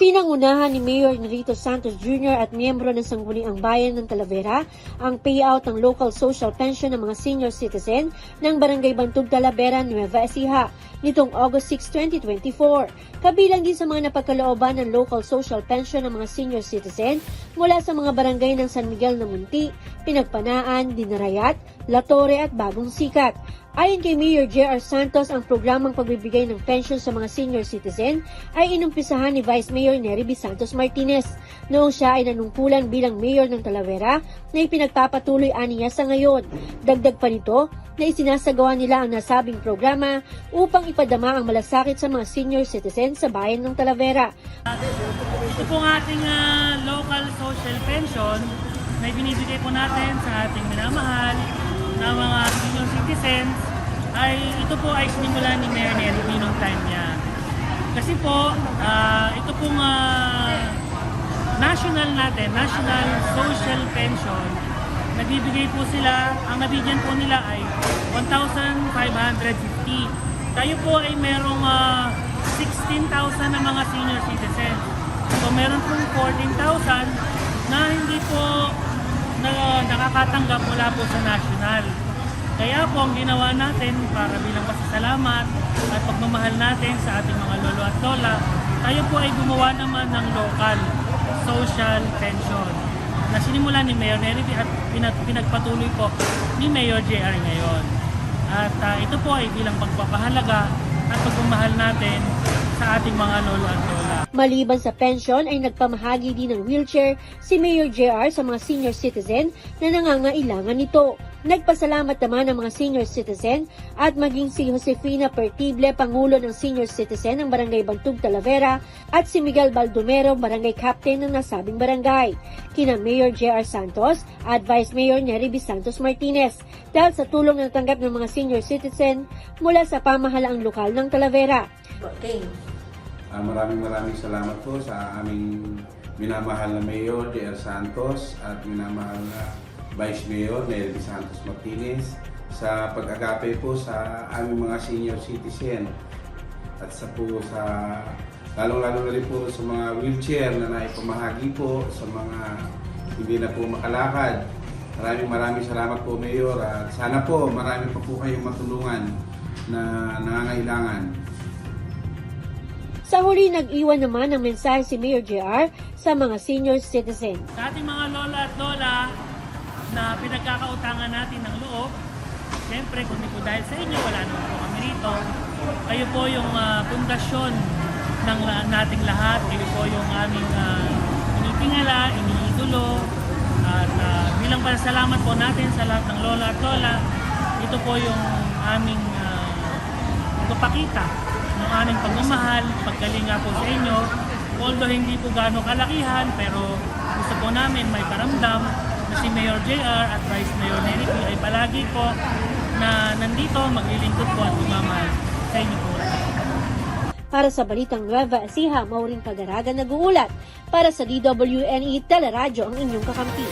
Pinangunahan ni Mayor Nerito Santos Jr. at miyembro ng Sangguniang Bayan ng Talavera ang payout ng local social pension ng mga senior citizen ng Barangay Bantug Talavera, Nueva Ecija nitong August 6, 2024. Kabilang din sa mga napagkalooban ng local social pension ng mga senior citizen mula sa mga barangay ng San Miguel na Munti, Pinagpanaan, Dinarayat, Latore at Bagong Sikat. Ayon kay Mayor J.R. Santos, ang programang pagbibigay ng pension sa mga senior citizen ay inumpisahan ni Vice Mayor Neri B. Santos Martinez noong siya ay nanungkulan bilang mayor ng Talavera na ipinagpapatuloy aniya sa ngayon. Dagdag pa nito na isinasagawa nila ang nasabing programa upang ipadama ang malasakit sa mga senior citizen sa bayan ng Talavera. Ito pong ating ah, local social pension na binibigay po natin sa ating minamahal na mga senior citizens ay ito po ay sinimula ni Mayor Nery nung time niya. Kasi po, ah, ito pong ah, national natin, national social pension, nagbibigay po sila, ang nabigyan po nila ay 1,550. Tayo po ay merong ah, 16,000 na mga senior citizens. So meron pong 14,000 na hindi po na, nakakatanggap mula po sa national. Kaya po ang ginawa natin para bilang pasasalamat at pagmamahal natin sa ating mga lolo at lola, tayo po ay gumawa naman ng local social pension na sinimula ni Mayor Nerity at pinag- pinagpatuloy po ni Mayor JR ngayon. At ah, ito po ay bilang pagpapahalaga at pagmamahal natin sa ating mga lolo at lola. Maliban sa pension ay nagpamahagi din ng wheelchair si Mayor JR sa mga senior citizen na nangangailangan nito. Nagpasalamat naman ang mga senior citizen at maging si Josefina Pertible, Pangulo ng Senior Citizen ng Barangay Bantug Talavera at si Miguel Baldomero, Barangay Captain ng nasabing barangay. Kina Mayor J.R. Santos at Vice Mayor Neri B. Santos Martinez dahil sa tulong na natanggap ng mga senior citizen mula sa pamahalaang lokal ng Talavera. Ah, maraming maraming salamat po sa aming minamahal na Mayor J.R. Santos at minamahal na Vice Mayor Nelly Santos Martinez sa pag-agape po sa aming mga senior citizen at sa po sa lalong-lalo na rin po sa mga wheelchair na naipamahagi po sa mga hindi na po makalakad. Maraming maraming salamat po Mayor at sana po marami pa po kayong matulungan na nangangailangan. Sa huli, nag-iwan naman ng mensahe si Mayor JR sa mga senior citizen. Sa ating mga lola at lola na pinagkakautangan natin ng loob, siyempre kung hindi po dahil sa inyo, wala naman po kami rito. Kayo po yung ah, pundasyon ng la- nating lahat. Kayo po yung aming uh, initingala, iniidolo. At ah, bilang pasalamat po natin sa lahat ng lola at lola, ito po yung aming uh, pagpapakita ng aming pagmamahal, pagkalinga po sa inyo. Although hindi po gaano kalakihan, pero gusto po namin may paramdam si Mayor JR at Vice Mayor Nery ay palagi po na nandito maglilingkod po at gumamahal sa inyo po. Para sa Balitang Nueva Ecija, Maureen Pagaraga nag-uulat. Para sa DWNE Teleradyo ang inyong kakampi.